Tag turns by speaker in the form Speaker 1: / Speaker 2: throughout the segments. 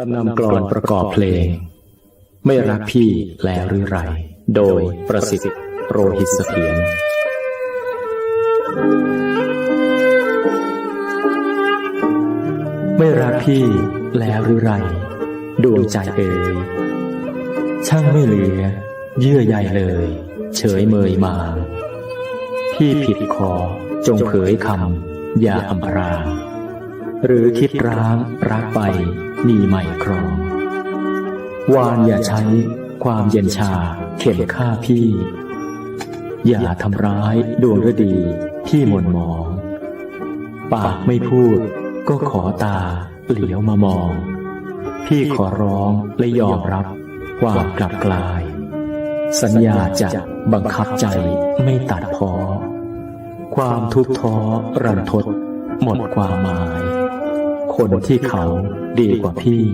Speaker 1: ลำนำกลอนประกอบเพลง ไม่รักพี่แล้วหรือไร โดยประสิทธิ์โปรหิตเสถียรไม่รักพี่แล้วหรือไร ดวงใจเอ่ยช่างไม่เหลือ เยื่อใยเลย เฉยเมยมา พี่ผิดคอจงเผยคำอย่าอำพรางหรือคิดร้างรักไป มีใหม่ครอง วานอย่าใช้ความเย็นชาเข็มฆ่าพี่ อย่าทำร้ายดวงฤดีที่หม่นหมอง ปากไม่พูดก็ขอตาเหลียวมามอง พี่ขอร้องและยอมรับความกลับกลาย สัญญาจะบังคับใจไม่ตัดพอ ความทุกข์ท้อรันทดหมดความหมาย คนที่เขาดีกว่าพี่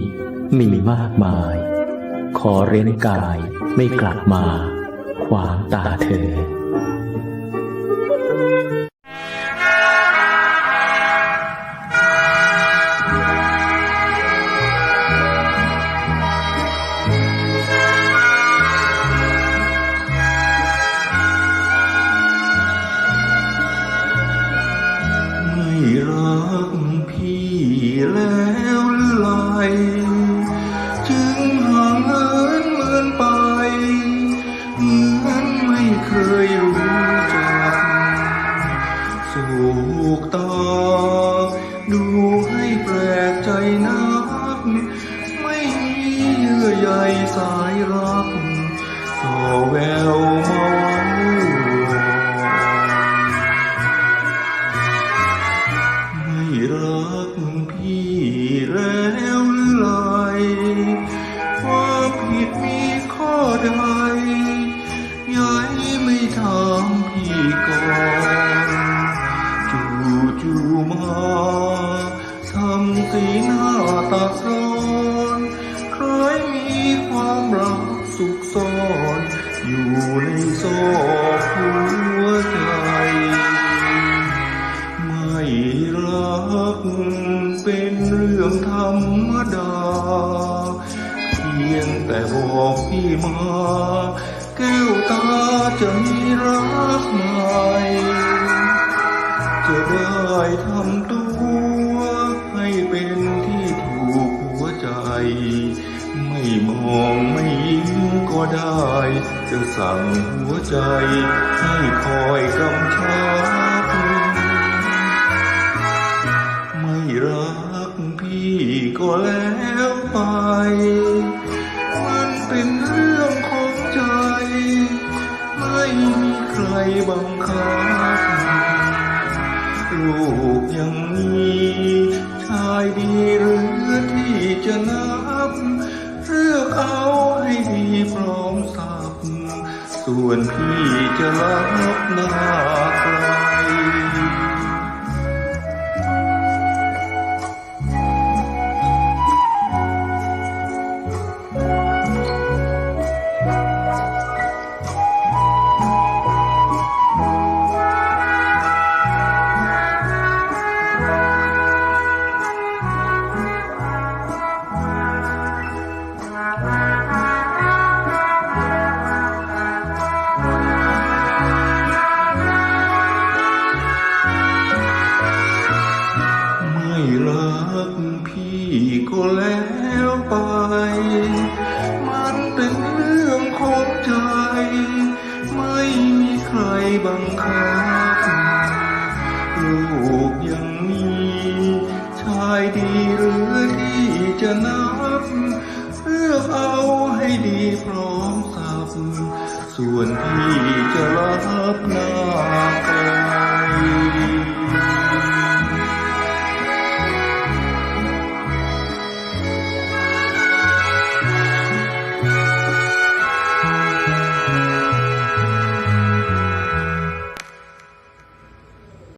Speaker 1: มีมากมาย ขอเร้นกายไม่กลับมา ขวางตาเธอ
Speaker 2: แล้วหรือไรจึงห่างเหินเหมือนไป เหมือนไม่เคยรู้จักสูกตาดูให้แปลกใจนัก ไม่มีเยื่อใยสายรักส่อแววมา มีข้อใดยายไม่ถามพี่ก่อนจู่จู่มาทำสีหน้าตัดร้อนคล้ายมีความรักสุขซ่อนอยู่ในซอกหัวใจไม่รักเป็นเรื่องธรรมดา พียงแต่บอกพี่มา แก้วตาจะมีรักใหม่จะได้ทำตัวให้เป็นที่ถูกหัวใจ ไม่มองไม่ยิ้มก็ได้ จะสั่งหัวใจให้คอยกำชับไม่รักพี่ก็แล้วไป ไม่มีใครบังคับ ลูกยังมีชายดีหรือที่จะนับ เลือกเอาให้ดีพร้อมสับส่วนพี่จะรับหน้าใคร ไป มันเป็นเรื่องของใจ ไม่มีใครบังคับลูกยังมี ชายดีหรือที่จะนับเลือกเอาให้ดีพร้อมสับส่วนพี่จะรับ